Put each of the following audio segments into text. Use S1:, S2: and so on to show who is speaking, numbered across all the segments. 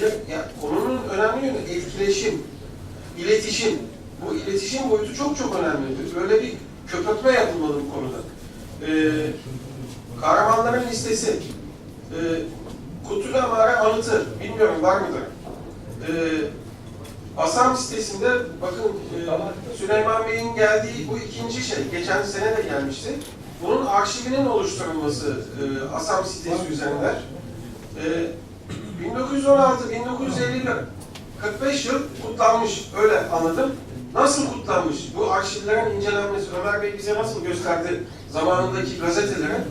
S1: Ya, ya konunun önemli yönü etkileşim, iletişim. Bu iletişim boyutu çok çok önemli. Böyle bir köpürtme yapılmalı bu konuda. Ee, kahramanların listesi, ee, Kutulu Amara anıtı, bilmiyorum var mıdır? Ee, Asam sitesinde bakın e, Süleyman Bey'in geldiği bu ikinci şey, geçen sene de gelmişti. Bunun arşivinin oluşturulması e, Asam sitesi üzerinden. E, 1916-1950 45 yıl kutlanmış, öyle anladım. Nasıl kutlanmış? Bu arşivlerin incelenmesi, Ömer Bey bize nasıl gösterdi zamanındaki gazetelerin?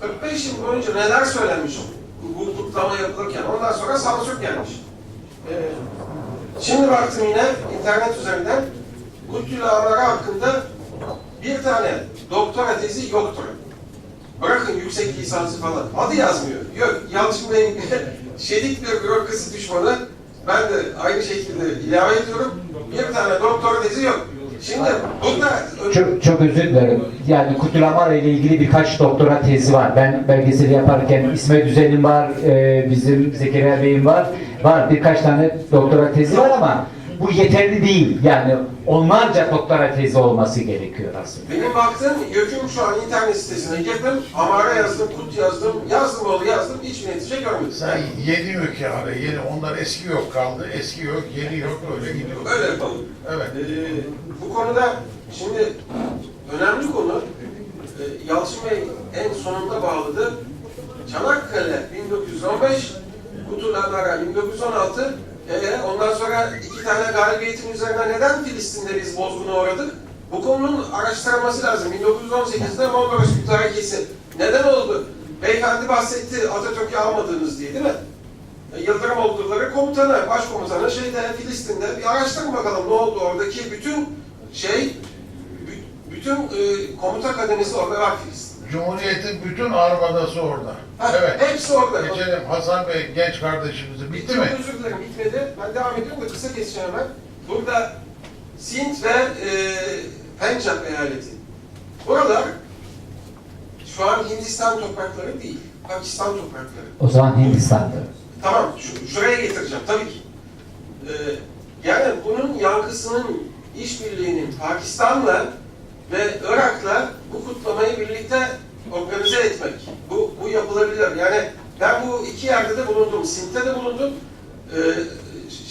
S1: 45 yıl boyunca neler söylenmiş bu kutlama yapılırken, ondan sonra sansür gelmiş. Ee, şimdi baktım yine internet üzerinden, Kutlu Amara hakkında bir tane doktora tezi yoktur. Bırakın yüksek lisansı falan. Adı yazmıyor. Yok, Yalçın Bey'in şedik bir bürokrasi düşmanı. Ben de aynı şekilde ilave ediyorum. Bir tane doktora tezi yok. Şimdi burada
S2: Çok, çok özür dilerim. Yani Kutulamara ile ilgili birkaç doktora tezi var. Ben belgeseli yaparken İsmet Düzen'in var, e, bizim Zekeriya Bey'in var. Var birkaç tane doktora tezi var ama bu yeterli değil. Yani onlarca doktora tezi olması gerekiyor aslında.
S1: benim baktığım YÖK'ün şu an internet sitesine girdim. Amara yazdım, Kut yazdım, yazdım oğlu yazdım. Hiç netice görmedim.
S3: Sen yeni yok yani. Yeni, onlar eski yok kaldı. Eski yok, yeni yok öyle gidiyor.
S1: Öyle yapalım.
S3: Evet.
S1: Ee, bu konuda şimdi önemli konu e, Yalçın Bey en sonunda bağladı. Çanakkale 1915, Kutulanlara 1916, e, ondan sonra iki tane galibiyetin üzerine neden Filistin'de biz bozguna uğradık? Bu konunun araştırılması lazım. 1918'de Mondros Hareketi neden oldu? Beyefendi bahsetti Atatürk'ü almadığınız diye değil mi? E, Yıldırım oldukları komutanı, başkomutanı şeyde Filistin'de bir araştırın bakalım ne oldu oradaki bütün şey, bü- bütün e, komuta kademesi orada var Filistin'de.
S3: Cumhuriyet'in bütün armadası orada.
S1: Ha,
S3: Evet.
S1: Hepsi orada.
S3: Geçelim Hasan Bey genç kardeşimizi. Bitti
S1: Çok
S3: mi?
S1: özür dilerim bitmedi. Ben devam ediyorum da kısa keseceğim hemen. Burada Sint ve e, Pencap eyaleti. Buralar şu an Hindistan toprakları değil, Pakistan toprakları.
S2: O zaman Hindistan'da.
S1: Tamam, şu, şuraya getireceğim tabii ki. Ee, yani bunun yankısının işbirliğinin Pakistan'la ve Irak'la bu kutlamayı birlikte organize etmek. Bu, bu yapılabilir. Yani ben bu iki yerde de bulundum. Sint'te de bulundum. Ee,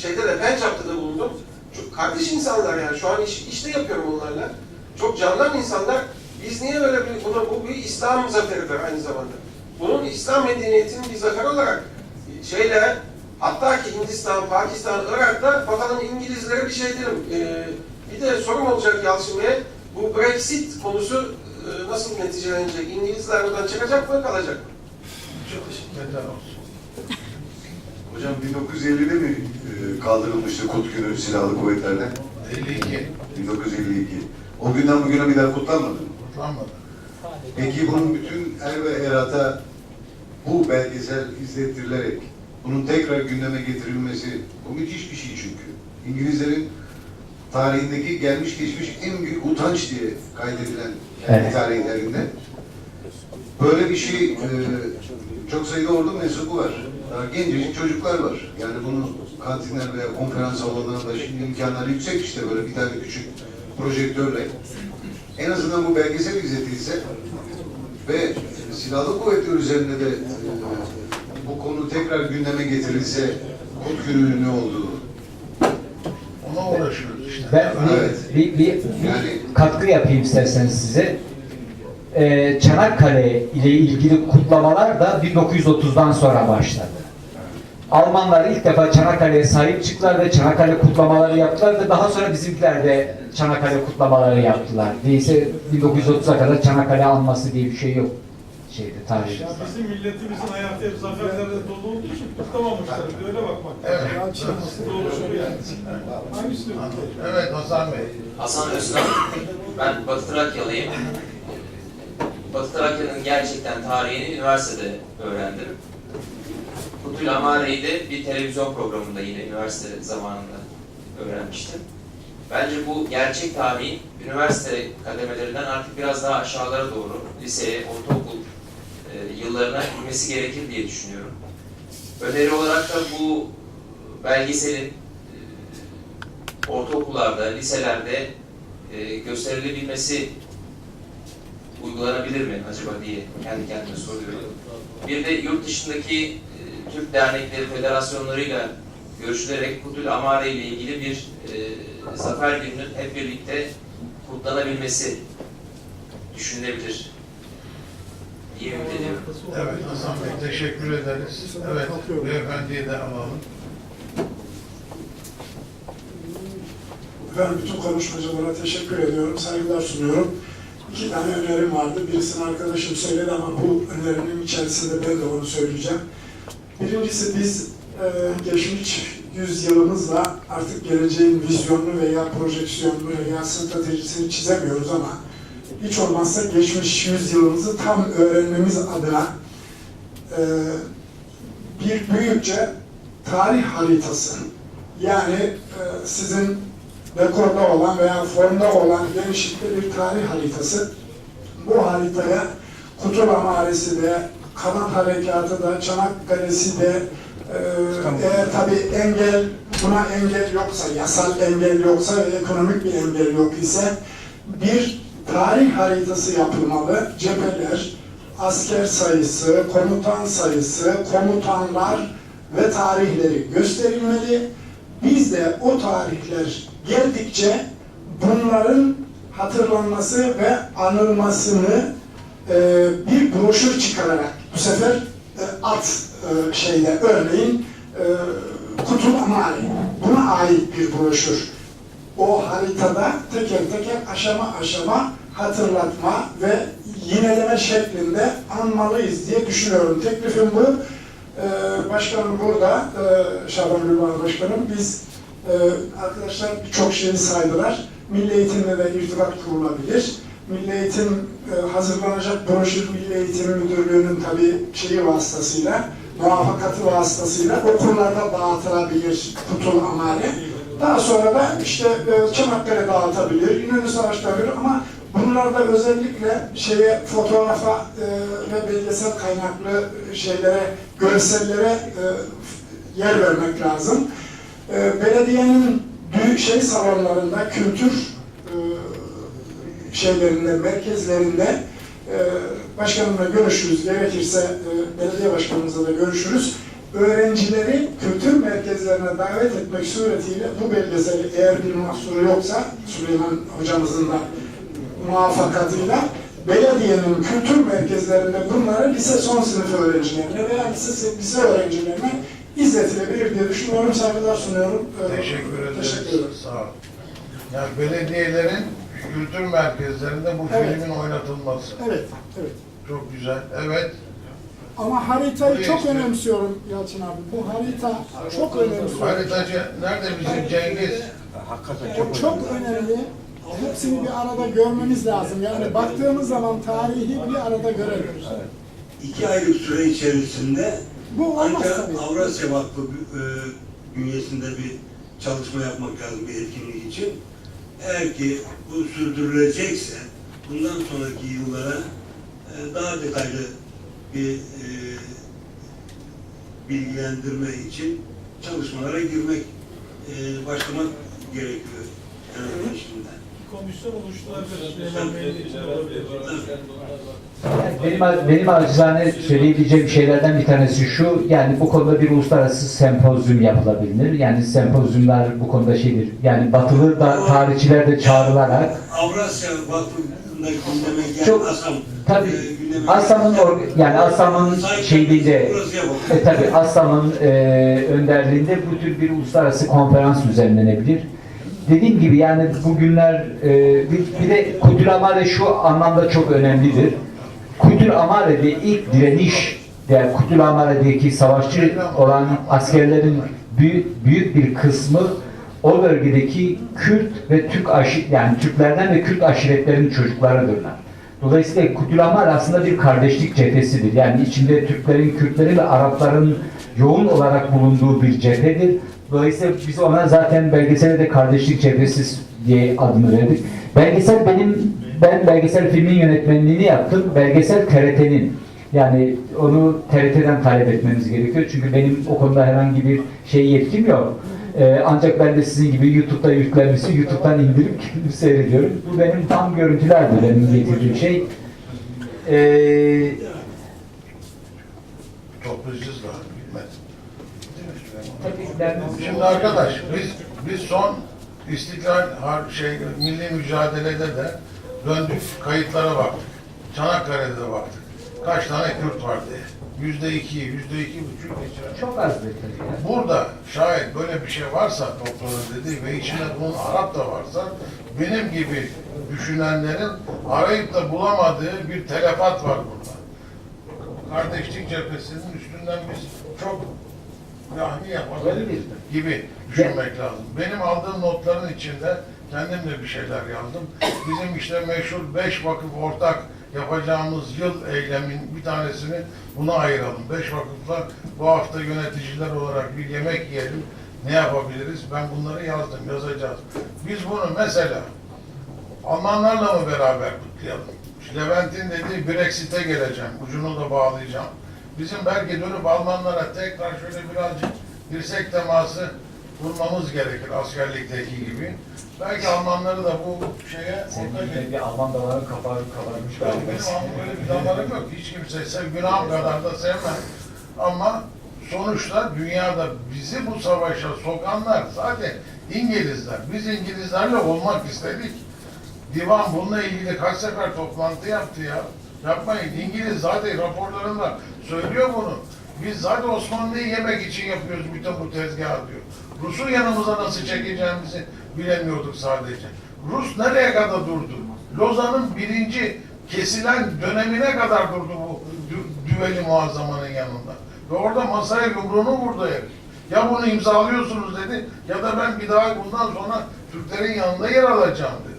S1: şeyde de Pencap'ta da bulundum. Çok kardeş insanlar yani. Şu an iş, işte yapıyorum onlarla. Çok candan insanlar. Biz niye böyle bir, bunu, bu bir İslam zaferidir aynı zamanda. Bunun İslam medeniyetinin bir zafer olarak şeyle hatta ki Hindistan, Pakistan, Irak'ta bakalım İngilizlere bir şey derim. Ee, bir de sorum olacak Yalçın Bey'e. Bu Brexit konusu e, nasıl neticelenecek? İngilizler buradan çıkacak mı, kalacak mı?
S3: Neden olsun?
S4: Hocam 1950'de mi e, kaldırılmıştı kut günü silahlı kuvvetlerden?
S3: 52.
S4: 1952. O günden bugüne bir daha kutlanmadı mı?
S3: Kutlanmadı.
S4: Peki bunun bütün er ve erata bu belgesel izlettirilerek bunun tekrar gündeme getirilmesi bu müthiş bir şey çünkü. İngilizlerin tarihindeki gelmiş geçmiş en büyük utanç diye kaydedilen kendi
S2: Evet.
S4: tarihlerinde. Böyle bir şey e, çok sayıda ordu mensubu var. Daha gencecik çocuklar var. Yani bunu kantinler veya konferans salonlarında şimdi imkanları yüksek işte böyle bir tane küçük projektörle. En azından bu belgesel izletilse ve silahlı kuvvetler üzerinde de e, bu konu tekrar gündeme getirilse kut gününün ne olduğu.
S2: Ben bir,
S4: Evet.
S2: bir, bir, bir katkı yapayım isterseniz size. Ee, Çanakkale ile ilgili kutlamalar da 1930'dan sonra başladı. Almanlar ilk defa Çanakkale'ye sahip çıktılar ve Çanakkale kutlamaları yaptılar ve daha sonra bizimkiler de Çanakkale kutlamaları yaptılar. Değilse 1930'a kadar Çanakkale anması diye bir şey yok şeyde tarihte.
S5: Ya bizim milletimizin hayatı hep zaferlerle dolu olduğu için kutlamamışlar. Bir öyle bakmak
S3: Evet.
S5: lazım. Doğru şu yani. Hangisi?
S3: Evet Hasan Bey.
S6: Hasan Özkan. Ben Batı Trakyalıyım. Batı Trakya'nın gerçekten tarihini üniversitede öğrendim. Kutul Amare'yi de bir televizyon programında yine üniversite zamanında öğrenmiştim. Bence bu gerçek tarihin üniversite kademelerinden artık biraz daha aşağılara doğru, liseye, ortaokul yıllarına inmesi gerekir diye düşünüyorum. Öneri olarak da bu belgeselin e, ortaokullarda, liselerde e, gösterilebilmesi uygulanabilir mi acaba diye kendi kendime soruyorum. Bir de yurt dışındaki e, Türk dernekleri, federasyonlarıyla görüşülerek Kutul Amare ile ilgili bir e, zafer gününün hep birlikte kutlanabilmesi düşünülebilir diye ümit ediyorum.
S3: Evet Hasan Bey teşekkür ederiz. Evet beyefendiye de alalım.
S7: Ben bütün konuşmacılara teşekkür ediyorum, saygılar sunuyorum. İki tane önerim vardı. Birisini arkadaşım söyledi ama bu önerinin içerisinde ben de onu söyleyeceğim. Birincisi biz e, geçmiş yüzyılımızla artık geleceğin vizyonunu veya projeksiyonunu veya stratejisini çizemiyoruz ama hiç olmazsa geçmiş yüzyılımızı tam öğrenmemiz adına e, bir büyükçe tarih haritası yani e, sizin rekorda olan veya formda olan genişlikte bir tarih haritası. Bu haritaya Kutul Amaresi de, Kanat Harekatı da, Çanakkale'si de, e, eğer tabi engel, buna engel yoksa, yasal engel yoksa ve ekonomik bir engel yok ise bir tarih haritası yapılmalı. Cepheler, asker sayısı, komutan sayısı, komutanlar ve tarihleri gösterilmeli. Biz de o tarihler geldikçe bunların hatırlanması ve anılmasını e, bir broşür çıkararak bu sefer e, at e, şeyde örneğin e, Kutul Amali buna ait bir broşür. O haritada teker teker aşama aşama hatırlatma ve yineleme şeklinde anmalıyız diye düşünüyorum. Teklifim bu. Ee, başkanım burada, e, Şaban Gülban Başkanım. Biz e, arkadaşlar birçok şeyi saydılar. Milli Eğitimle de irtibat kurulabilir. Milli Eğitim e, hazırlanacak broşür Milli Eğitim Müdürlüğü'nün tabii şeyi vasıtasıyla, muvaffakatı vasıtasıyla okullarda dağıtılabilir kutul amali. Daha sonra da işte e, Çanakkale dağıtabilir, Savaş'ta bir ama bunlarda özellikle şeye fotoğrafa e, ve belgesel kaynaklı şeylere, görsellere e, yer vermek lazım. E, belediyenin büyük şey salonlarında, kültür e, şeylerinde, merkezlerinde e, başkanımla görüşürüz. Gerekirse e, belediye başkanımızla da görüşürüz. Öğrencileri kültür merkezlerine davet etmek suretiyle bu belgeseli eğer bir mahsuru yoksa Süleyman hocamızın da muvaffakatıyla belediyenin kültür merkezlerinde bunları lise son sınıf öğrencilerine veya lise, lise öğrencilerine izletilebilir diye düşünüyorum. Saygılar sunuyorum. Ee,
S3: Teşekkür ederiz.
S7: Teşekkür ederim.
S3: Sağ olun. Yani belediyelerin kültür merkezlerinde bu
S7: Evet.
S3: filmin oynatılması.
S7: Evet, evet.
S3: Çok güzel. Evet.
S7: Ama haritayı
S3: Buraya
S7: çok
S3: işte-
S7: önemsiyorum Yalçın abi. Bu harita çok önemsiyorum.
S3: Haritacı nerede bizim Cengiz?
S7: O çok önemli. Hepsini bir arada görmemiz lazım. Yani baktığımız zaman tarihi bir arada görelim.
S8: İki aylık süre içerisinde
S7: Bu
S8: Ankara. Avrasya Vakfı e, bünyesinde bir çalışma yapmak lazım bir etkinlik için. Eğer ki bu sürdürülecekse bundan sonraki yıllara e, daha detaylı bir e, bilgilendirme için çalışmalara girmek, e, başlamak gerekiyor. En azından şimdiden.
S5: Komisyon oluşturabilir. Süleyman Bey'in için olabilir.
S2: Yani benim, benim acizane söyleyebileceğim şeylerden bir tanesi şu, yani bu konuda bir uluslararası sempozyum yapılabilir. Yani sempozyumlar bu konuda şeydir, yani batılı da tarihçiler de çağrılarak
S8: Avrasya gündeme gelen
S2: Çok-
S8: ASAM
S2: tabii
S8: e,
S2: ASAM'ın yani ASAM'ın
S8: yapalım.
S2: E tabi ASAM'ın e, önderliğinde bu tür bir uluslararası konferans düzenlenebilir. Dediğim gibi yani bugünler e, bir, bir de Kudül Amare şu anlamda çok önemlidir. Kudül Amare'de ilk direniş yani Kudül Amare'deki savaşçı olan askerlerin büyük, büyük bir kısmı o bölgedeki Kürt ve Türk aşi, yani Türklerden ve Kürt aşiretlerinin çocuklarıdırlar. Dolayısıyla Kudül Amar aslında bir kardeşlik cephesidir. Yani içinde Türklerin, Kürtlerin ve Arapların yoğun olarak bulunduğu bir cephedir. Dolayısıyla biz ona zaten belgeselde de kardeşlik cephesi diye adını verdik. Belgesel benim, ben belgesel filmin yönetmenliğini yaptım. Belgesel TRT'nin. Yani onu TRT'den talep etmeniz gerekiyor. Çünkü benim o konuda herhangi bir şey yetkim yok. Ee, ancak ben de sizin gibi YouTube'da yüklenmesi, YouTube'dan indirip seyrediyorum. Bu benim tam görüntülerdi benim getirdiğim şey. Ee,
S3: Toplayacağız da bitmez.
S2: tabii ben
S3: Şimdi arkadaş biz biz son İstiklal şey milli mücadelede de döndük kayıtlara baktık. Çanakkale'de de baktık. Kaç tane Kürt vardı? Yüzde iki, yüzde iki buçuk geçer.
S2: çok azdır tabii.
S3: Burada şayet böyle bir şey varsa topluluğun dediği ve içinde bunun Arap da varsa benim gibi düşünenlerin arayıp da bulamadığı bir telefat var burada. Kardeşlik cephesinin üstünden biz çok rahmi yapalım
S2: Olabilir.
S3: gibi düşünmek lazım. Benim aldığım notların içinde kendim de bir şeyler yazdım. Bizim işte meşhur beş vakıf ortak yapacağımız yıl eylemin bir tanesini buna ayıralım. Beş vakıfla bu hafta yöneticiler olarak bir yemek yiyelim. Ne yapabiliriz? Ben bunları yazdım, yazacağız. Biz bunu mesela Almanlarla mı beraber kutlayalım? Levent'in dediği Brexit'e geleceğim, ucunu da bağlayacağım. Bizim belki dönüp Almanlara tekrar şöyle birazcık dirsek teması kurmamız gerekir askerlikteki gibi. Belki Almanları da bu şeye
S2: de bir Alman damarı kabar, kabarmış galiba.
S3: benim böyle bir damarım yok. Hiç kimse sev, günahım kadar da sevmem. Ama sonuçta dünyada bizi bu savaşa sokanlar zaten İngilizler. Biz İngilizlerle olmak istedik. Divan bununla ilgili kaç sefer toplantı yaptı ya. Yapmayın. İngiliz zaten raporlarında söylüyor bunu. Biz zaten Osmanlı'yı yemek için yapıyoruz bütün bu tezgahı diyor. Rus'u yanımıza nasıl çekeceğimizi bilemiyorduk sadece. Rus nereye kadar durdu? Lozan'ın birinci kesilen dönemine kadar durdu bu dü- düveli muazzamanın yanında. Ve orada masaya yumruğunu vurdu herif. Ya bunu imzalıyorsunuz dedi ya da ben bir daha bundan sonra Türklerin yanında yer alacağım dedi.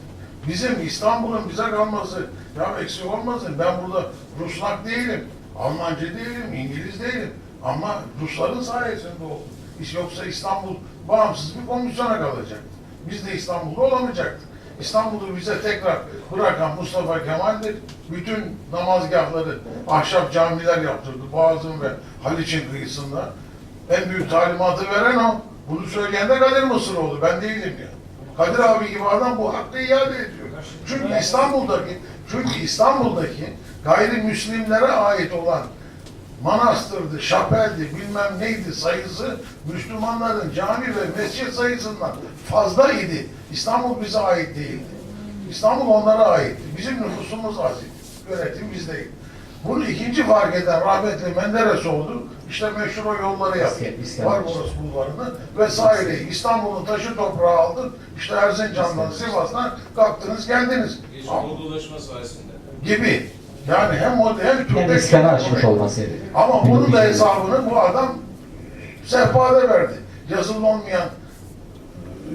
S3: Bizim İstanbul'un bize kalması ya eksik olmasın ben burada Rusnak değilim, Almancı değilim, İngiliz değilim. Ama Rusların sayesinde oldu. İş yoksa İstanbul bağımsız bir komisyona kalacaktı. Biz de İstanbul'da olamayacaktık. İstanbul'u bize tekrar bırakan Mustafa Kemal'dir. Bütün namazgahları, ahşap camiler yaptırdı Boğaz'ın ve Haliç'in kıyısında. En büyük talimatı veren o. Bunu söyleyen de Kadir Mısıroğlu. Ben değilim ya. Kadir abi gibi adam bu hakkı iade ediyor. Çünkü İstanbul'daki, çünkü İstanbul'daki gayrimüslimlere ait olan manastırdı, şapeldi, bilmem neydi sayısı Müslümanların cami ve mescit sayısından fazla idi. İstanbul bize ait değildi. İstanbul onlara aitti. Bizim nüfusumuz az idi. Yönetim bizdeydi. Bunu ikinci fark eden rahmetli Menderes oldu. İşte meşhur o yolları yaptı.
S2: İskender- İskender.
S3: Barbaros bulvarını vesaire. İstanbul'un taşı toprağı aldı. İşte Erzincan'dan, Sivas'tan kalktınız geldiniz.
S9: Anadolulaşma sayesinde.
S3: Gibi. Yani hem o hem Türk'te
S2: iskanı açmış olması.
S3: ama bunun da hesabını bu adam sehpada verdi. Yazılı olmayan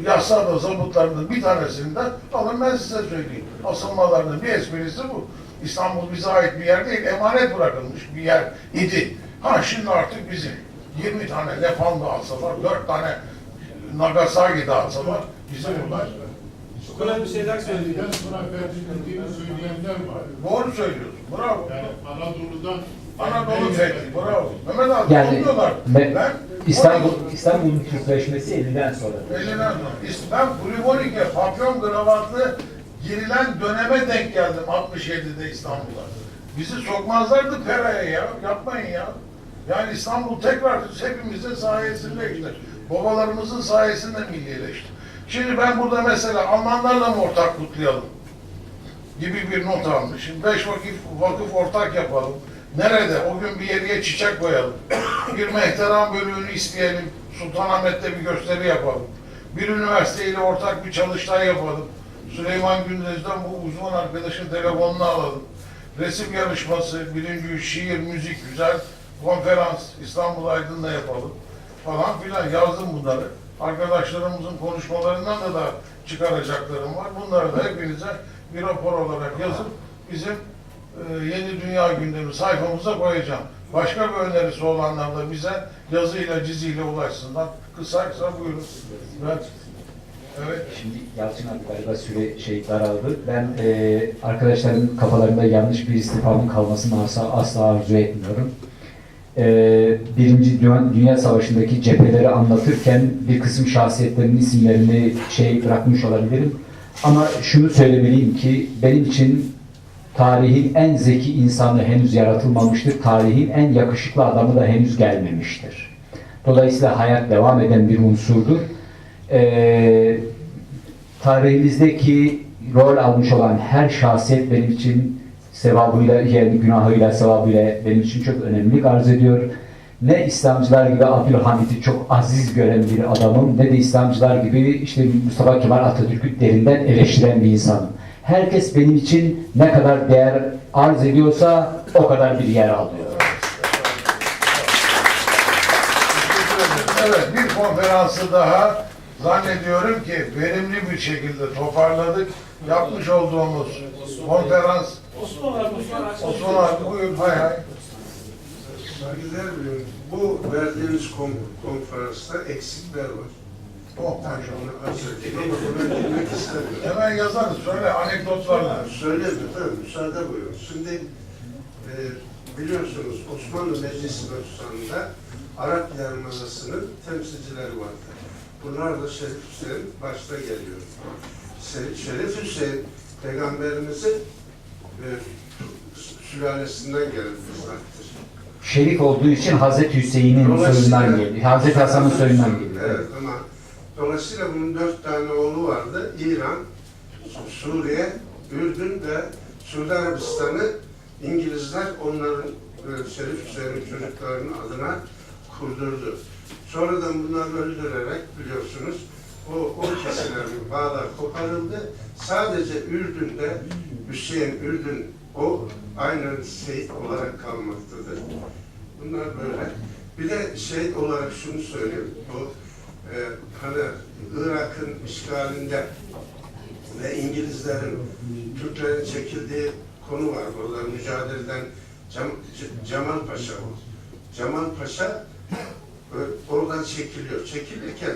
S3: yasada zabıtlarının bir tanesini de alın ben size söyleyeyim. Asılmalarının bir esprisi bu. İstanbul bize ait bir yer değil, emanet bırakılmış bir yer idi. Ha şimdi artık bizim 20 tane Nepal dağıtsalar, 4 tane Nagasaki dağıtsalar bizim bunlar.
S5: Böyle bir şeyler söyleyeyim.
S10: Ben sonra fethedildiğini söyleyenler var.
S3: Doğru söylüyorsun. Bravo.
S10: Yani Anadolu'dan
S3: Anadolu fethi. Bravo. Mehmet abi
S2: Yani
S3: olmuyorlar.
S2: me-
S3: Ben
S2: İstanbul İstanbul'un Türkleşmesi 50'den sonra.
S3: Elinden sonra. İslam Frivolik'e papyon kravatlı girilen döneme denk geldim 67'de İstanbul'a. Bizi sokmazlardı Pera'ya ya. Yapmayın ya. Yani İstanbul tekrar hepimizin sayesinde işte. Babalarımızın sayesinde millileşti. Şimdi ben burada mesela Almanlarla mı ortak kutlayalım? gibi bir not almış. Şimdi beş vakıf, vakıf ortak yapalım. Nerede? O gün bir yere çiçek koyalım. Bir mehteran bölüğünü isteyelim. Sultanahmet'te bir gösteri yapalım. Bir üniversiteyle ortak bir çalıştay yapalım. Süleyman Gündüz'den bu uzman arkadaşın telefonunu alalım. Resim yarışması, birinci şiir, müzik, güzel konferans İstanbul Aydın'da yapalım falan filan yazdım bunları. Arkadaşlarımızın konuşmalarından da da çıkaracaklarım var. Bunları da hepinize bir rapor olarak yazıp bizim e, yeni dünya gündemi sayfamıza koyacağım. Başka bir önerisi olanlar da bize yazıyla ciziyle ulaşsınlar. Kısa kısa buyurun. Ben Evet.
S2: Şimdi Yalçın abi galiba süre şey daraldı. Ben e, arkadaşların kafalarında yanlış bir istifamın kalmasını asla, asla arzu etmiyorum. E, Birinci Dünya, Savaşı'ndaki cepheleri anlatırken bir kısım şahsiyetlerin isimlerini şey bırakmış olabilirim. Ama şunu söylemeliyim ki benim için tarihin en zeki insanı henüz yaratılmamıştır. Tarihin en yakışıklı adamı da henüz gelmemiştir. Dolayısıyla hayat devam eden bir unsurdur. Ee, tarihimizdeki rol almış olan her şahsiyet benim için sevabıyla, yani günahıyla, sevabıyla benim için çok önemli arz ediyor. Ne İslamcılar gibi Abdülhamit'i çok aziz gören bir adamım, ne de İslamcılar gibi işte Mustafa Kemal Atatürk'ü derinden eleştiren bir insanım. Herkes benim için ne kadar değer arz ediyorsa o kadar bir yer alıyor.
S3: Evet, bir konferansı daha zannediyorum ki verimli bir şekilde toparladık. Yapmış olduğumuz konferans
S5: Osman abi, Osman
S3: abi buyur hay hay.
S11: Saygıdeğer biliyorum. Bu verdiğimiz kon- konferansta eksikler var.
S3: Oh maşallah.
S11: ama buna girmek istemiyorum.
S3: Hemen yazarız söyle anekdotlarla.
S11: Söyleyeyim tabii müsaade buyurun. Şimdi e, biliyorsunuz Osmanlı Meclisi Meclisi'nde Arap Yarımadası'nın temsilcileri vardı. Bunlar da Şerif Hüseyin başta geliyor. Şerif Hüseyin peygamberimizin e, sülalesinden gelen bir zattır.
S2: Şerif olduğu için Hazreti Hüseyin'in soyundan geliyor. Hazreti Hasan'ın soyundan geliyor.
S11: Evet ama dolayısıyla bunun dört tane oğlu vardı. İran, Suriye, Ürdün ve Suudi Arabistan'ı İngilizler onların e, Şerif Hüseyin'in çocuklarının adına kurdurdu. Sonradan bunları öldürerek biliyorsunuz o, o kesilen bağlar koparıldı. Sadece Ürdün'de Hüseyin Ürdün o aynen şehit olarak kalmaktadır. Bunlar böyle. Bir de şey olarak şunu söyleyeyim. Bu e, hani Irak'ın işgalinde ve İngilizlerin Türklerin çekildiği konu var. Burada mücadeleden Cem, Cemal Paşa o. Cemal Paşa e, oradan çekiliyor. Çekilirken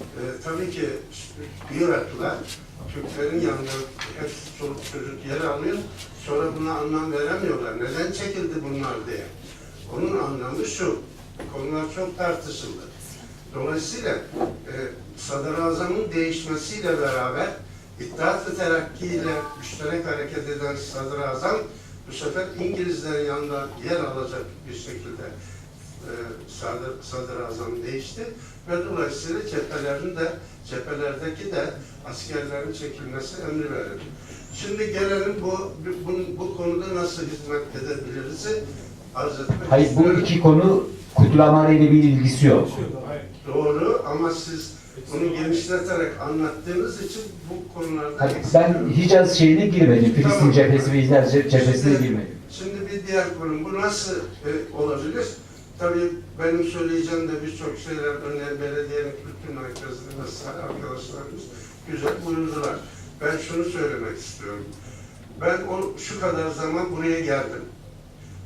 S11: e, tabii ki Iraklılar Türklerin yanında hep çoluk çocuk yer alıyor. Sonra buna anlam veremiyorlar. Neden çekildi bunlar diye. Onun anlamı şu. Konular çok tartışıldı. Dolayısıyla e, Sadrazam'ın değişmesiyle beraber İttihat-ı Terakki ile müşterek hareket eden Sadrazam bu sefer İngilizlerin yanında yer alacak bir şekilde e, Sadrazam değişti ve dolayısıyla cephelerin de cephelerdeki de askerlerin çekilmesi emri verildi. Şimdi gelelim bu, bu, bu konuda nasıl hizmet edebiliriz arz etmek
S2: Hayır bu
S11: istiyorum.
S2: iki konu Kutlamare ile bir ilgisi yok.
S11: Doğru ama siz bunu genişleterek anlattığınız için bu konularda
S2: Hayır, ben. Hicaz şeyine girmedim. Filistin
S11: Tamam.
S2: cephesi ve Hicaz ce- cephesine
S11: Şimdi-
S2: girmedim.
S11: Şimdi bir diğer konu, bu nasıl e, olabilir? Tabii benim söyleyeceğim de birçok şeyler örneğin belediyenin kültür merkezinde arkadaşlarımız güzel buyurdular. Ben şunu söylemek istiyorum. Ben o şu kadar zaman buraya geldim.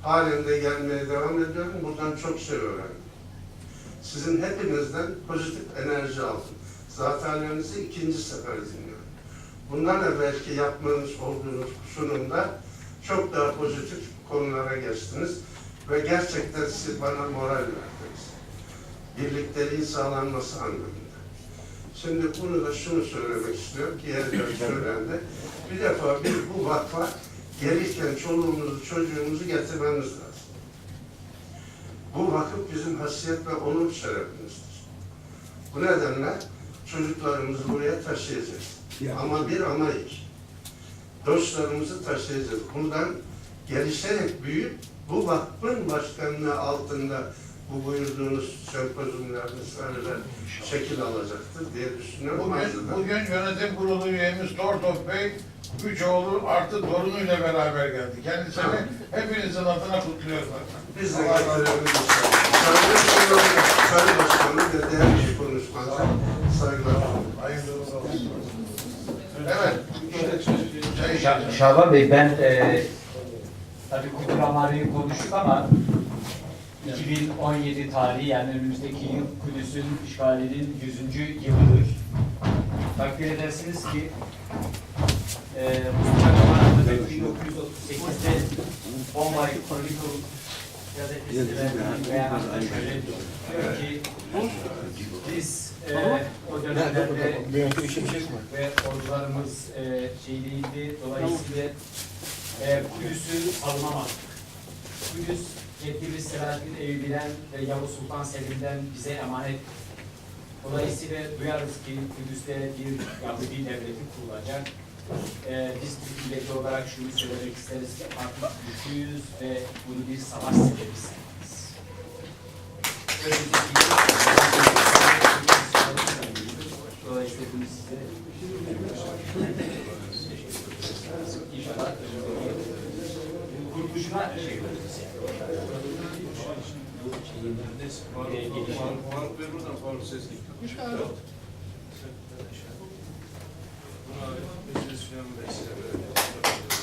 S11: Halen de gelmeye devam ediyorum. Buradan çok şey öğrendim. Sizin hepinizden pozitif enerji aldım. Zatenlerinizi ikinci sefer dinliyorum. Bundan evvelki yapmanız olduğunuz sunumda çok daha pozitif konulara geçtiniz ve gerçekten siz bana moral verdiniz. Birlikteliğin sağlanması anlamında. Şimdi bunu da şunu söylemek istiyorum ki yerden söylendi. Bir defa biz bu vakfa gelirken çoluğumuzu çocuğumuzu getirmemiz lazım. Bu vakıf bizim hasiyet ve onur şerefimizdir. Bu nedenle çocuklarımızı buraya taşıyacağız. Ama bir ama iki. Dostlarımızı taşıyacağız. Bundan gelişerek büyüyüp bu vakfın başkanlığı altında bu buyurduğunuz sempozyumlar vesaireler şekil alacaktır diye düşünüyorum.
S3: Bugün,
S11: Aslında.
S3: bugün yönetim kurulu üyemiz Tortop Bey, üç oğlu artı torunuyla beraber geldi. Kendisini hepinizin adına kutluyoruz.
S11: Biz de inşallah. Sayın Başkanım ve değerli bir konuşmacı saygılar.
S3: Hayırlı olsun. Evet.
S2: Şaban Bey ben e, tabii Kutlamare'yi konuştuk ama 2017 tarihi yani önümüzdeki yıl Kudüs'ün işgalinin 100. yılıdır. takdir edersiniz ki e, Mustafa Kemal Atatürk 1938'de Bombay Chronicle gazetesinde beyan diyor ki biz e, o dönemlerde ve ordularımız e, şeyliydi. Dolayısıyla e, Kudüs'ü savunamadık. Kudüs Yetkili Selahattin Eyyubi'den ve Yavuz Sultan Selim'den bize emanet. Dolayısıyla duyarız ki Kudüs'te bir Yahudi devleti kurulacak. Ee, biz Türk milleti olarak şunu söylemek isteriz ki artık güçlüyüz ve bunu bir savaş sebebi sayarız. Dolayısıyla bunu size inşallah kurtuluşuna şey
S9: Faruk, Bey buradan Faruk sesli. Bunu abi, Meclis Şuan Bey size böyle.